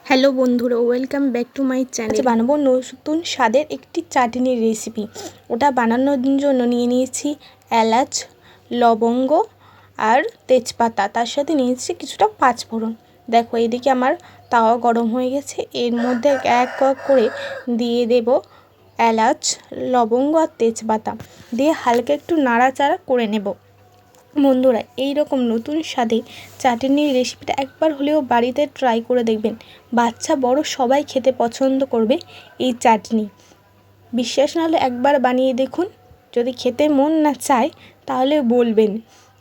Hello বন্ধুরা welcome back to my channel বানাবো নতুন স্বাদের একটি চাটনির রেসিপি ওটা বানানোর জন্য নিয়ে নিয়েছি এলাচ, লবঙ্গ আর তেজপাতা। তার সাথে নিয়েছি কিছুটা পাঁচফোড়ন। দেখো, এদিকে আমার তাওয়া গরম হয়ে গেছে। এর মধ্যে এক এক করে দিয়ে দেব এলাচ, লবঙ্গ আর তেজপাতা। দিয়ে হালকা একটু নাড়াচাড়া করে নেব। বন্ধুরা এই রকম নতুন স্বাদে চাটনির রেসিপিটা একবার হলেও বাড়িতে ট্রাই করে দেখবেন। বাচ্চা, বড় সবাই খেতে পছন্দ করবে এই চাটনি। বিশ্বাস না হলে একবার বানিয়ে দেখুন। যদি খেতে মন না চায়, তাহলে বলবেন।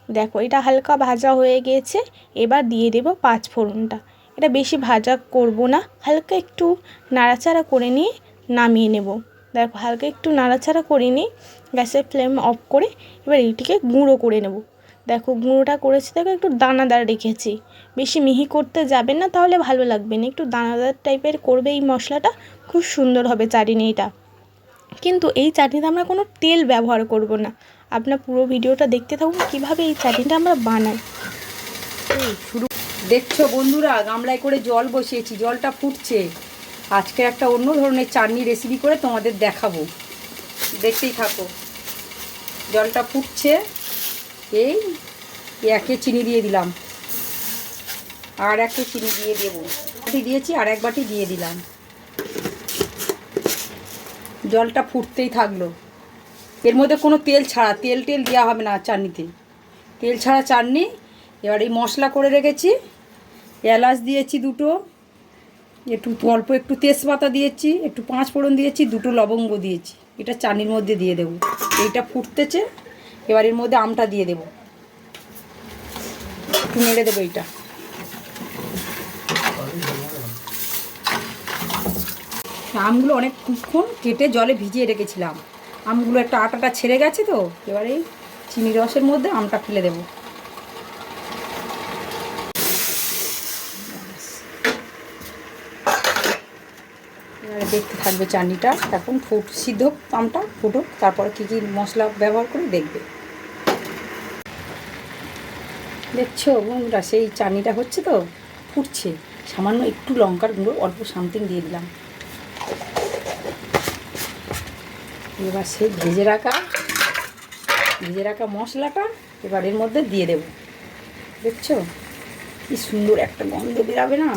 দেখো, এটা হালকা ভাজা হয়ে গিয়েছে এবার দিয়ে দেব পাঁচ ফোড়নটা। এটা বেশি ভাজা করব না, হালকা একটু নাড়াচাড়া করে নিয়ে নামিয়ে নেব। দেখো, হালকা একটু নাড়াচাড়া করে নিয়ে গ্যাসের ফ্লেম অফ করে এবার এটিকে গুঁড়ো করে নেব। দেখো, গুঁড়োটা করেছি, দেখো, একটু দানাদার রেখেছি। বেশি মিহি করতে যাবেন না, তাহলে ভালো লাগবে না। একটু দানাদার টাইপের করবে এই মশলাটা, খুব সুন্দর হবে চাটনিটা। কিন্তু এই চাটনিতে আমরা কোনো তেল ব্যবহার করব না। আপনার পুরো ভিডিওটা দেখতে থাকুন, কীভাবে এই চাটনিটা আমরা বানাই। শুরু দেখছ বন্ধুরা, গামলায় করে জল বসিয়েছি, জলটা ফুটছে। আজকে একটা অন্য ধরনের চাটনি রেসিপি করে তোমাদের দেখাবো। দেখতেই থাকো। জলটা ফুটছে। এই একে চিনি দিয়ে দিলাম। আর একটা চিনি দিয়ে দেবো। বাটি দিয়েছি, আর এক বাটি দিয়ে দিলাম। জলটা ফুটতেই থাকল। এর মধ্যে কোনো তেল ছাড়া, তেল টেল দেওয়া হবে না চাটনিতে। তেল ছাড়া চাটনি, এবার এই মশলা করে রেখেছি। এলাচ দিয়েছি দুটো, একটু অল্প একটু তেজপাতা দিয়েছি, একটু পাঁচ ফোড়ন দিয়েছি, দুটো লবঙ্গ দিয়েছি। এটা চাটনির মধ্যে দিয়ে দেবো। এইটা ফুটতেছে। এবার এর মধ্যে আমটা দিয়ে দেবো। একটু নেড়ে দেবো এইটা। আমগুলো অনেকক্ষণ কেটে জলে ভিজিয়ে রেখেছিলাম। আমগুলো একটা আটাটা ছেড়ে গেছে তো, এবারে এই চিনি রসের মধ্যে আমটা ফেলে দেবো। এবারে দেখতে থাকবে চাটনিটা। এখন ফুট সিদ্ধ আমটা ফুটুক, তারপরে কী কী মশলা ব্যবহার করে দেখবে। দেখছ? বন্ধুরা সেই চাটনিটা হচ্ছে তো, ফুটছে। সামান্য একটু লঙ্কার গুঁড়ো, অল্প সামথিং দিয়ে দিলাম। এবার সেই ভেজে রাখা ভেজে রাখা মশলাটা এবার এর মধ্যে দিয়ে দেব। দেখছ? কি সুন্দর একটা গন্ধ বেরাবে না?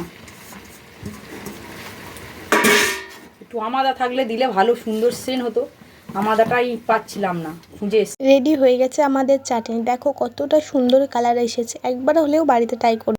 একটু আমাদা থাকলে দিলে ভালো সুন্দর সেন হতো। আমাদাটাই পাচ্ছিলাম না, খুঁজে রেডি হয়ে গেছে আমাদের চাটনি। দেখো কতটা সুন্দর কালার এসেছে। একবার হলেও বাড়িতে ট্রাই করবে